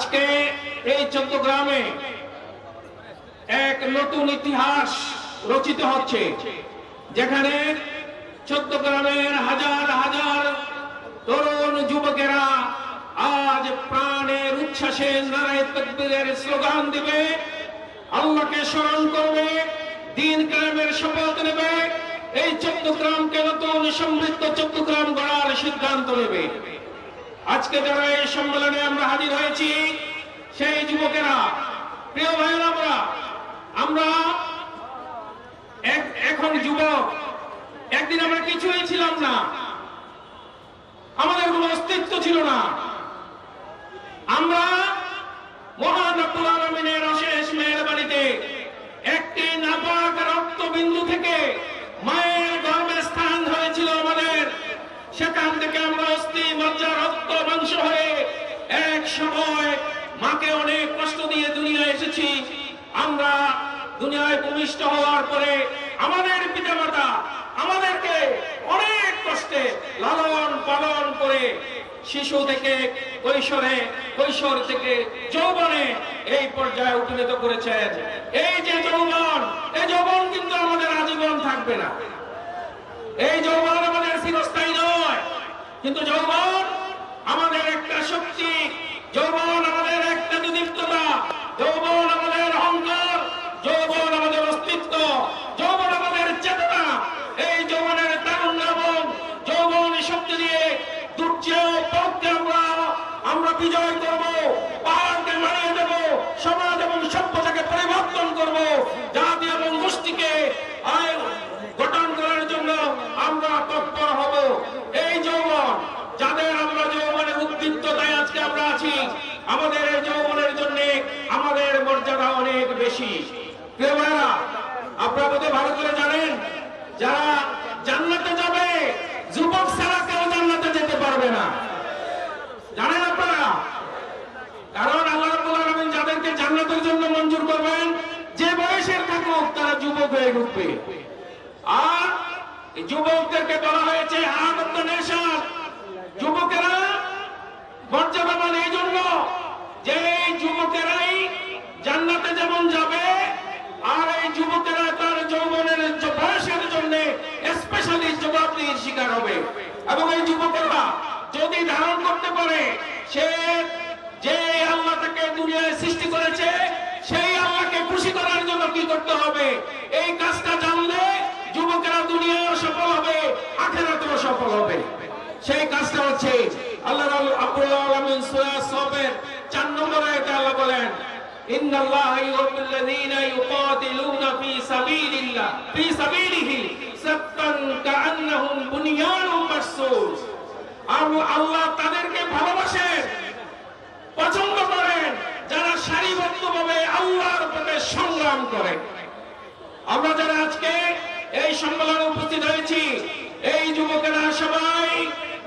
আজকে এই চট্টগ্রামে এক নতুন ইতিহাস রচিত হচ্ছে, যেখানে চট্টগ্রামের হাজার হাজার তরুণ যুবকেরা আজ প্রাণের উচ্ছ্বাসে নারায় তকবীরের স্লোগান দিবে, আল্লাহকে স্মরণ করবে, দিন কায়েমের শপথ নেবে, এই চট্টগ্রামকে নতুন সমৃদ্ধ চট্টগ্রাম গড়ার সিদ্ধান্ত নেবে। আজকে যারা এই সম্মেলনে আমরা হাজির হয়েছি, সেই যুবকেরা, প্রিয় ভাইয়েরা আমরা এখন যুবক, একদিন আমরা কিছুই ছিলাম না। আমাদের কোনো অস্তিত্ব ছিল না। আমরা মহান আলমিনের অশেষ মেহরবানিতে একটি নাপাক রক্তবিন্দু থেকে মায়ের গর্ভে স্থান হয়েছিল আমাদের সেখান থেকে আমরা অস্থি মজ্জা রক্ত মাংস হয়ে এক সময় মাকে অনেক কষ্ট দিয়ে দুনিয়ায় এসেছি। আমরা দুনিয়ায় ভূমিষ্ঠ হওয়ার পরে আমাদের পিতামাতা আমাদেরকে অনেক কষ্টে লালন পালন করে শিশু থেকে কৈশোরে, কৈশোর থেকে যৌবনে এই পর্যায়ে উপনীত করেছেন। এই যে যৌবন, এই যৌবন কিন্তু আমাদের আজীবন থাকবে না। এই যৌবন আমাদের চিরস্থায়ী নয়। কিন্তু যৌবন আমাদের একটা শক্তি যৌবন আমাদের একটা নিদীপ্ততা যৌবন আমাদের অহংকার যৌবন আমাদের অস্তিত্ব যৌবন আমাদের চেতনা এই যৌবনের তারুণ্য এবং যৌবন শক্তি দিয়ে দুর্যোগ পথকে আমরা আমরা বিজয় করব পাহাড়কে মারিয়ে দেব সমাজ এবং সভ্যতাকে পরিবর্তন করব জাতি এবং গোষ্ঠীকে আয় গঠন করার জন্য আমরা তৎপর হব এই যৌবন যাদের আমরা যৌবনের উদ্দীপ্ততায় আজকে আমরা আছি আমাদের এই যৌবনের জন্য আমাদের মর্যাদা অনেক বেশি প্রিয় আপনারা বোধহয় ভালো করে জানেন যারা জান্নাতে যাবে যুবক ছাড়া কেউ জান্নাতে যেতে পারবে না জানেন আপনারা কারণ আল্লাহ রাব্বুল আলামিন যাদেরকে জান্নাতের জন্য মঞ্জুর করবেন যে বয়সের থাকুক তারা যুবক হয়ে ঢুকবে আর এই যুবকদেরকে বলা হয়েছে আনন্দ নেশার যুবকেরা মর্যাদাবান এই জন্য যে এই যুবকেরাই জান্নাতে যেমন যাবে আর এই যুবকেরা তার যৌবনের জ- বয়সের জন্য স্পেশালি জবাবদিহির শিকার হবে এবং এই যুবকেরা যদি ধারণ করতে পারে সে যে আল্লাহ তাকে দুনিয়ায় সৃষ্টি করেছে সেই আল্লাহকে খুশি করার জন্য কি করতে হবে এই কাজটা জানলে যুবকেরা দুনিয়ায় সফল হবে আখেরাতেও সফল হবে সেই কাজটা হচ্ছে আল্লাহ আব্দুল্লাহ আলমিন সূরা সফের চার নম্বর আয়াতে আল্লাহ বলেন إن الله يحب الذين يقاتلون في سبيل الله في سبيله صفا كأنهم بنيان مرصوص আর আল্লাহ তাদেরকে আল্লাহর পথে সংগ্রাম করে। আমরা যারা আজকে এই সম্মেলনে উপস্থিত হয়েছি, এই যুবকেরা সবাই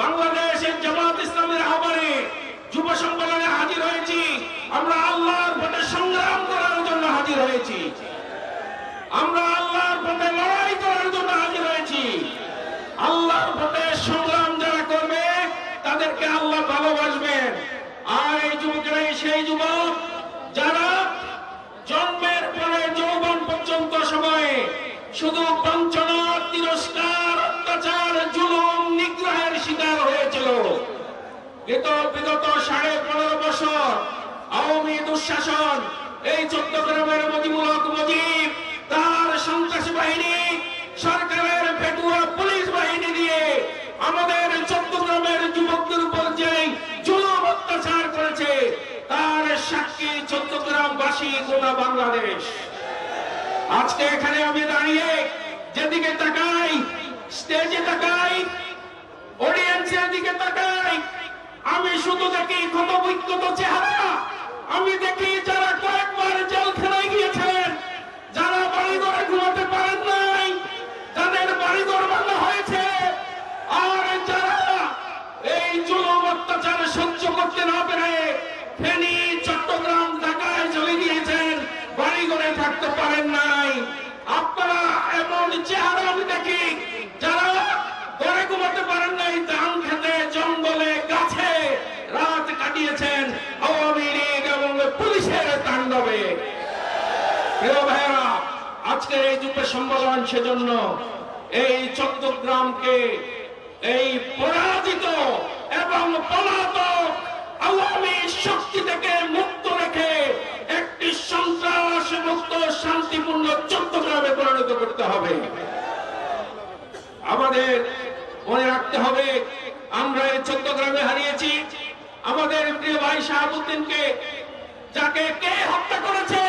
বাংলাদেশের জামাত ইসলামের আহ্বানে যুব সম্মেলনে হাজির হয়েছি আমরা আল্লাহর পথে সংগ্রাম করার জন্য হাজির হয়েছি আমরা আল্লাহর পথে লড়াই করার জন্য হাজির হয়েছি আল্লাহর পথে সংগ্রাম যারা করবে তাদেরকে আল্লাহ ভালোবাসবেন আর এই যুবকেরাই সেই যুবক যারা জন্মের পরে যৌবন পর্যন্ত সময়ে শুধু বঞ্চনা, তিরস্কার, অত্যাচার, জুলুম, নিগ্রহের শিকার হয়েছিল। গত বিগত সাড়ে পনেরো বছর আওয়ামী দুঃশাসন, এই চট্টগ্রামের মজিমূলক মজিব, তার সন্ত্রাসী বাহিনী, সরকারের পেটুয়া পুলিশ বাহিনী দিয়ে আমাদের চট্টগ্রামের যুবকদের উপর যে জুলুম অত্যাচার করেছে, তার সাক্ষী চট্টগ্রামবাসী গোটা বাংলাদেশ। আজকে এখানে আমি দাঁড়িয়ে যেদিকে তাকাই স্টেজে তাকাই অডিয়েন্সের দিকে তাকাই, আমি শুধু দেখি ক্ষত বিক্ষত চেহারা। আমি দেখি আজকের এই যুব সম্মেলন সেজন্য এই চট্টগ্রামকে এই পরাজিত এবং পলাতক আওয়ামী শক্তি থেকে মুক্ত রেখে একটি সন্ত্রাস মুক্ত, শান্তিপূর্ণ চট্টগ্রামে পরিণত করতে হবে। আমাদের মনে রাখতে হবে, আমরা এই চট্টগ্রামে হারিয়েছি। আমাদের প্রিয় ভাই শাহাবুদ্দিনকে, যাকে কে হত্যা করেছে?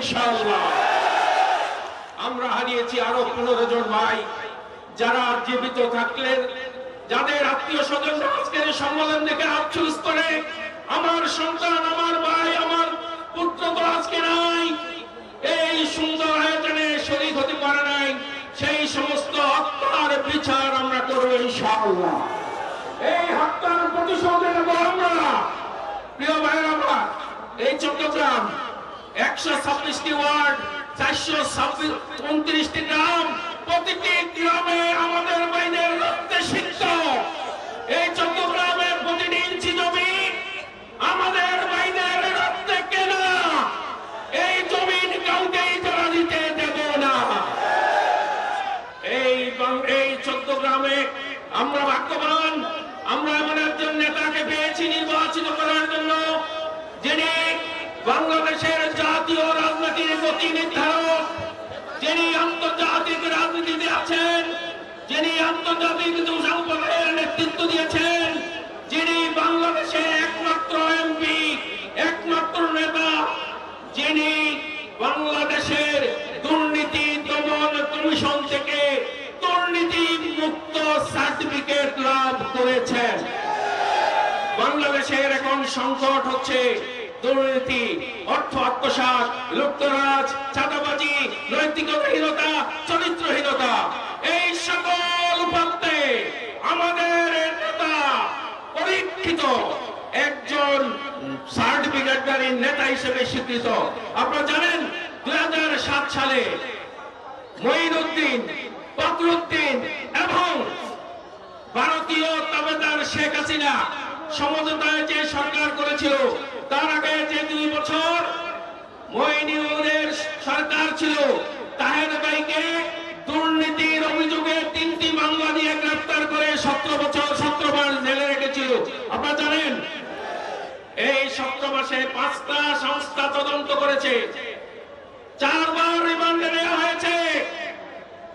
ইনশাআল্লাহ। আমরা হারিয়েছি আরও পনেরো জন ভাই যারা জীবিত থাকলেন। যাদের আত্মীয় স্বজন আজকের সম্মেলন দেখে আফসোস করে, আমার সন্তান, আমার ভাই, আমার পুত্র তো আজকে নাই। এই সুন্দর আয়োজনে শরীর হতে পারে নাই। সেই সমস্ত হত্যার বিচার আমরা করব ইনশাআল্লাহ। এই হত্যার প্রতিশোধ নেব আমরা। প্রিয় ভাইয়ের এই চট্টগ্রাম একশো ছাব্বিশটি ওয়ার্ড, চারশো ছাব্বিশ, উনত্রিশটি গ্রাম। প্রতিটি গ্রামে আমাদের বাইনের রক্তে সিদ্ধ এই চট্টগ্রামের প্রতিটি ইঞ্চি জমি আমাদের বাইনের রক্তে কেনা এই জমিন কাউকেই তারা দিতে দেব না এই বাং- এই চট্টগ্রামে আমরা ভাগ্যবান আমরা এমন একজন নেতাকে পেয়েছি নির্বাচিত করার জন্য যিনি বাংলাদেশের জাতীয় রাজনীতির গতি নির্ধারক যিনি আন্তর্জাতিক রাজনীতিতে আছেন, যিনি আন্তর্জাতিক সম্পদের নেতৃত্ব দিয়েছেন, যিনি বাংলাদেশের একমাত্র এমপি, একমাত্র নেতা, যিনি বাংলাদেশের দুর্নীতি দমন কমিশন থেকে দুর্নীতি মুক্ত সার্টিফিকেট লাভ করেছেন। বাংলাদেশের এখন সংকট হচ্ছে দুর্নীতি, অর্থ আত্মসাৎ, লুপ্তরাজ, চাঁদাবাজি, নৈতিকতাহীনতা, চরিত্রহীনতা, এই সকল প্রান্তে আমাদের নেতা পরীক্ষিত, একজন সার্টিফিকেটধারী নেতা হিসেবে স্বীকৃত। আপনারা জানেন দু হাজার সাত সালে মঈনুদ্দিন, ফখরুদ্দিন এবং ভারতীয় তাবেদার শেখ হাসিনা সমঝোতায় যে সরকার করেছিল তার আগে যে দুই বছর মইনুলের সরকার ছিল, তাহের ভাইকে দুর্নীতির অভিযোগে তিনটি মামলা দিয়ে গ্রেফতার করে সতেরো বছর, সতেরো মাস জেলে রেখেছিল। আপনারা জানেন, এই সতেরো মাসে পাঁচটা সংস্থা তদন্ত করেছে। চারবার রিমান্ডে নেওয়া হয়েছে।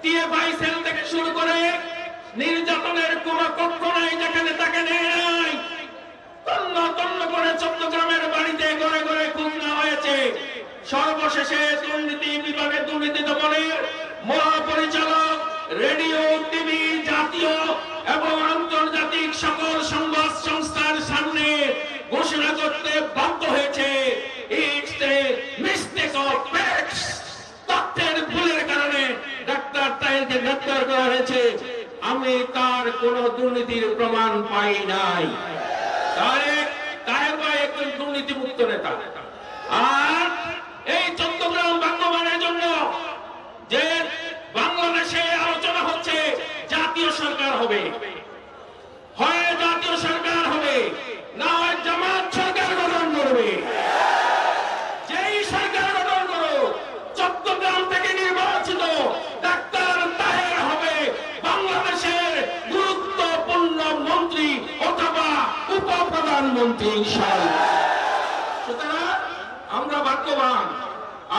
টিএফআই সেল থেকে শুরু করে নির্যাতনের কোন কক্ষ নাই যেখানে তাকে নেয় নাই। তন্ন তন্ন করে চট্টগ্রামের বাড়িতে ঘরে ঘরে খুন নেওয়া হয়েছে সর্বশেষে দুর্নীতি বিভাগের দুর্নীতি দমনের মহাপরিচালক, রেডিও, টিভি, জাতীয় এবং আন্তর্জাতিক সকল সংবাদ সংস্থার সামনে ঘোষণা করতে বাধ্য হয়েছে। তথ্যের ভুলের কারণে ডাক্তার তাইলকে গ্রেপ্তার করা হয়েছে। আমি তার কোন দুর্নীতির প্রমাণ পাই নাই। তাহলে তাহের ভাই একজন দুর্নীতি মুক্ত নেতা।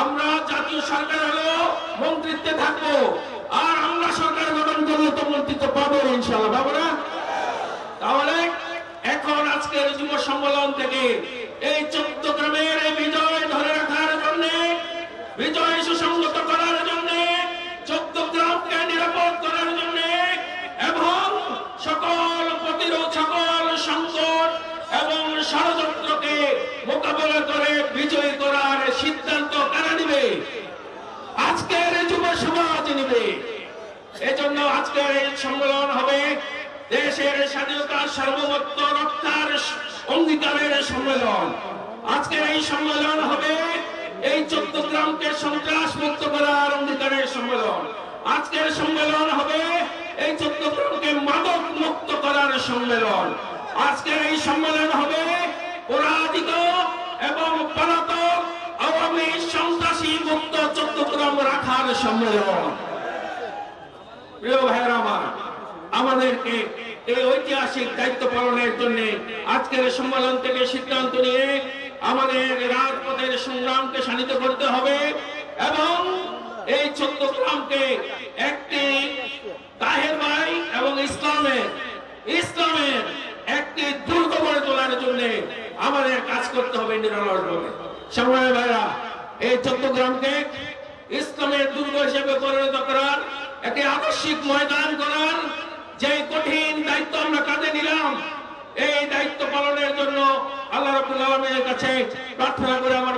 আমরা জাতীয় সরকার মন্ত্রিত্বে থাকব। আর আমরা সরকার গঠন করলে তো মন্ত্রিত্ব পাবো ইনশাল্লাহ পাবো না? তাহলে এখন আজকের যুব সম্মেলন থেকে এই চট্টগ্রামের এই বিজয় ধরে রাখার জন্য, বিজয় সমাজ নিবে। এজন্য আজকের এই সম্মেলন হবে দেশের স্বাধীনতা সার্বভৌমত্ব রক্ষার অঙ্গীকারের সম্মেলন। আজকের এই সম্মেলন হবে এই চট্টগ্রামকে সন্ত্রাস মুক্ত করার অঙ্গীকারের সম্মেলন। আজকের সম্মেলন হবে এই চট্টগ্রামকে মাদক মুক্ত করার সম্মেলন। আজকের এই সম্মেলন হবে পরাজিত এবং সন্ত্রাসী মুক্ত চট্টগ্রাম রাখার সম্মেলন। প্রিয় ভাইয়ের আমার, আমাদেরকে এই ঐতিহাসিক দায়িত্ব পালনের জন্য আজকের সম্মেলন থেকে সিদ্ধান্ত নিয়ে আমাদের রাজপথের সংগ্রামকে শানিত করতে হবে এবং এই চট্টগ্রামকে একটি তাহের ভাই এবং ইসলামের ইসলামের একটি দুর্গ গড়ে তোলার জন্য আমাদের কাজ করতে হবে নিরলসভাবে সংগ্রামী ভাইরা এই চট্টগ্রামকে ইসলামের দুর্গ হিসেবে পরিণত করার একটি আবশ্যিক ময়দান করার যে কঠিন দায়িত্ব আমরা কাঁধে নিলাম, এই দায়িত্ব পালনের জন্য আল্লাহ রবুল্লা আলমের কাছে প্রার্থনা করে আমার